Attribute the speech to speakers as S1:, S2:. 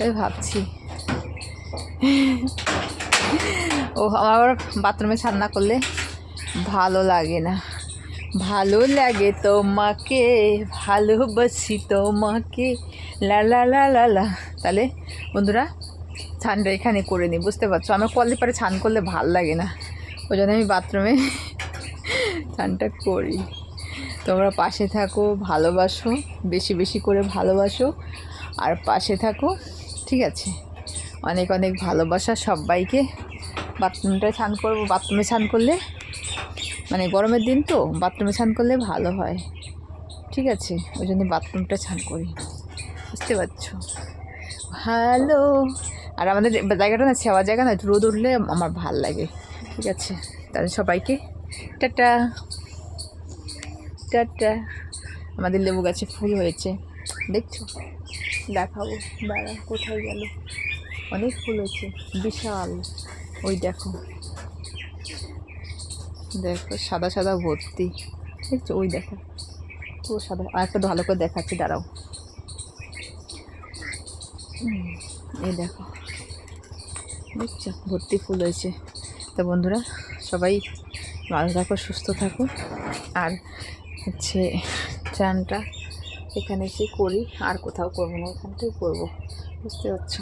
S1: তাই ভাবছি। ও আমার বাথরুমে স্নান না করলে ভালো লাগে না। ভালো লাগে তোমাকে, ভালোবাসি তোমাকে, লা লা লা লা লা। তাহলে বন্ধুরা স্নানটা এখানে করে নিই বুঝতে পারছ? আমার কলের পারে স্নান করলে ভালো লাগে না। ওই জন্য আমি বাথরুমে স্নানটা করি। তোমরা পাশে থাকো, ভালোবাসো, বেশি বেশি করে ভালোবাসো। আর পাশে থাকো ঠিক আছে? অনেক অনেক ভালোবাসা সবাইকে। বাথরুমটা স্নান করব, বাথরুমে স্নান করলে? মানে গরমের দিন তো, বাথরুমে স্নান করলে ভালো হয়। ঠিক আছে? ওই জন্য বাথরুমটা স্নান করি। বুঝতে পারছ? ভালো। আর আমাদের জায়গাটা না, সেবা জায়গা না, রোদ উঠলে আমার ভালো লাগে। ঠিক আছে? তাহলে সবাইকে, টাটা। টাটা। আমাদের লেবু গাছে ফুল হয়েছে। দেখছ? দেখাবো বেড়া কোথায় গেল? অনেক ফুল হয়েছে, বিশাল। ওই দেখো। দেখো, সাদা সাদা ভর্তি। দেখছ? ওই দেখো। পুরো সাদা। আর একটা ভালো করে দেখাচ্ছি, দাঁড়াও। এই দেখো। দেখছ? ভর্তি ফুল হয়েছে। তো বন্ধুরা, সবাই ভালো থাকো, সুস্থ থাকো। আর হচ্ছে চানটা এখানে এসে করি আর কোথাও করব না এখানটাই করব। বুঝতে পারছ?